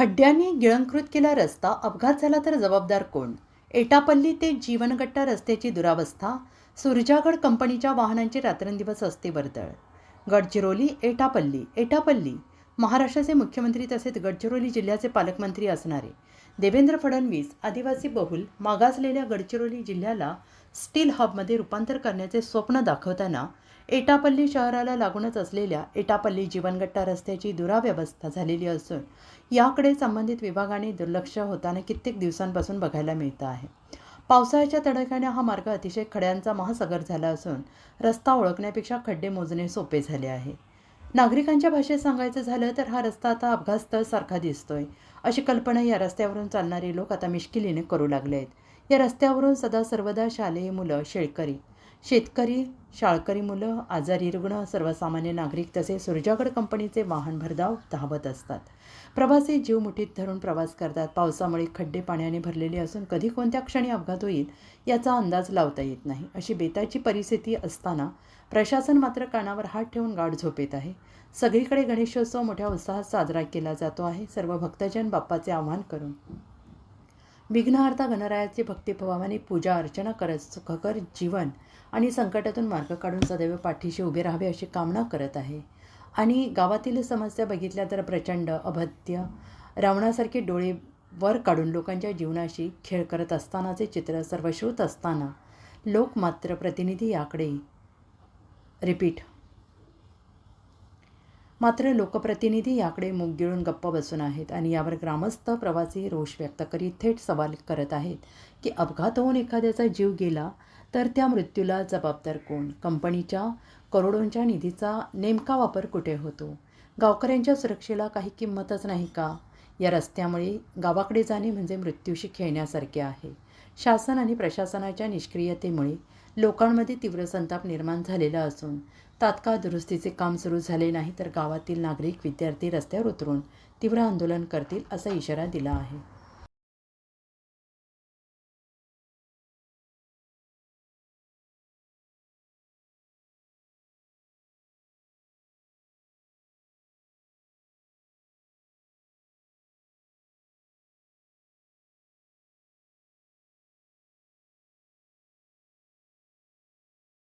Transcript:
खड्ड्यांनी गिळंकृत केला रस्ता अपघात झाला तर जबाबदार कोण? एटापल्ली ते जीवनगट्टा रस्त्याची दुरावस्था सुरजागड कंपनीच्या वाहनांची रात्रंदिवस असते वर्दळ गडचिरोली एटापल्ली एटापल्ली. महाराष्ट्राचे मुख्यमंत्री तसेच गडचिरोली जिल्ह्याचे पालकमंत्री असणारे देवेंद्र फडणवीस आदिवासी बहुल मागासलेल्या गडचिरोली जिल्ह्याला स्टील हबमध्ये रूपांतर करण्याचे स्वप्न दाखवताना एटापल्ली शहराला लागूनच असलेल्या एटापल्ली जीवनगट्टा रस्त्याची दुराव्यवस्था झालेली असून याकडे संबंधित विभागाने दुर्लक्ष होताना कित्येक दिवसांपासून बघायला मिळतं आहे. पावसाळ्याच्या तडाख्याने हा मार्ग अतिशय खड्यांचा महासागर झाला असून रस्ता ओळखण्यापेक्षा खड्डे मोजणे सोपे झाले आहे. नागरिकांच्या भाषेत सांगायचं झालं तर हा रस्ता आता अपघातस्थळ सारखा दिसतोय. अशी कल्पना या रस्त्यावरून चालणारे लोक आता मिश्किलीने करू लागले आहेत या रस्त्यावरून सदा सर्वदा शालेय मुलं शेळकरी. शेतकरी शाळकरी मुलं आजारी रुग्ण सर्वसामान्य नागरिक तसेच सुरजागड कंपनीचे वाहन भरधाव धावत असतात. प्रवासी जीव मुठीत धरून प्रवास करतात. पावसामुळे खड्डे पाण्याने भरलेले असून कधी कोणत्या क्षणी अपघात होईल याचा अंदाज लावता येत नाही. अशी बेताची परिस्थिती असताना प्रशासन मात्र कानावर हात ठेवून गाढ झोपेत आहे. सगळीकडे गणेशोत्सव मोठ्या उत्साहात साजरा केला जातो आहे. सर्व भक्तजन बाप्पाचे आवाहन करून विघ्नहर्ता गणरायाची भक्तिभावाने पूजा अर्चना करत सुखकर जीवन आणि संकटातून मार्ग काढून सदैव पाठीशी उभे राहावे अशी कामना करत आहे. आणि गावातील समस्या बघितल्या तर प्रचंड अभद्य. रावणासारखे डोळे वर काढून लोकांच्या जीवनाशी खेळ करत असतानाचे चित्र सर्वश्रुत असताना लोक मात्र प्रतिनिधी याकडे. रिपीट. मात्र लोकप्रतिनिधी याकडे मुग गिळून गप्प बसून आहेत आणि यावर ग्रामस्थ प्रवासी रोष व्यक्त करीत थेट सवाल करत आहेत की अपघात होऊन एखाद्याचा जीव गेला तर त्या मृत्यूला जबाबदार कोण? कंपनीच्या करोडोंच्या निधीचा नेमका वापर कुठे होतो? गावकऱ्यांच्या सुरक्षेला काही किंमतच नाही का? या रस्त्यामुळे गावाकडे जाणे म्हणजे मृत्यूशी खेळण्यासारखे आहे. शासन आणि प्रशासनाच्या निष्क्रियतेमुळे लोकांमध्ये तीव्र संताप निर्माण झालेला असून तात्काळ दुरुस्तीचे काम सुरू झाले नाही तर गावातील नागरिक विद्यार्थी रस्त्यावर उतरून तीव्र आंदोलन करतील असा इशारा दिला आहे.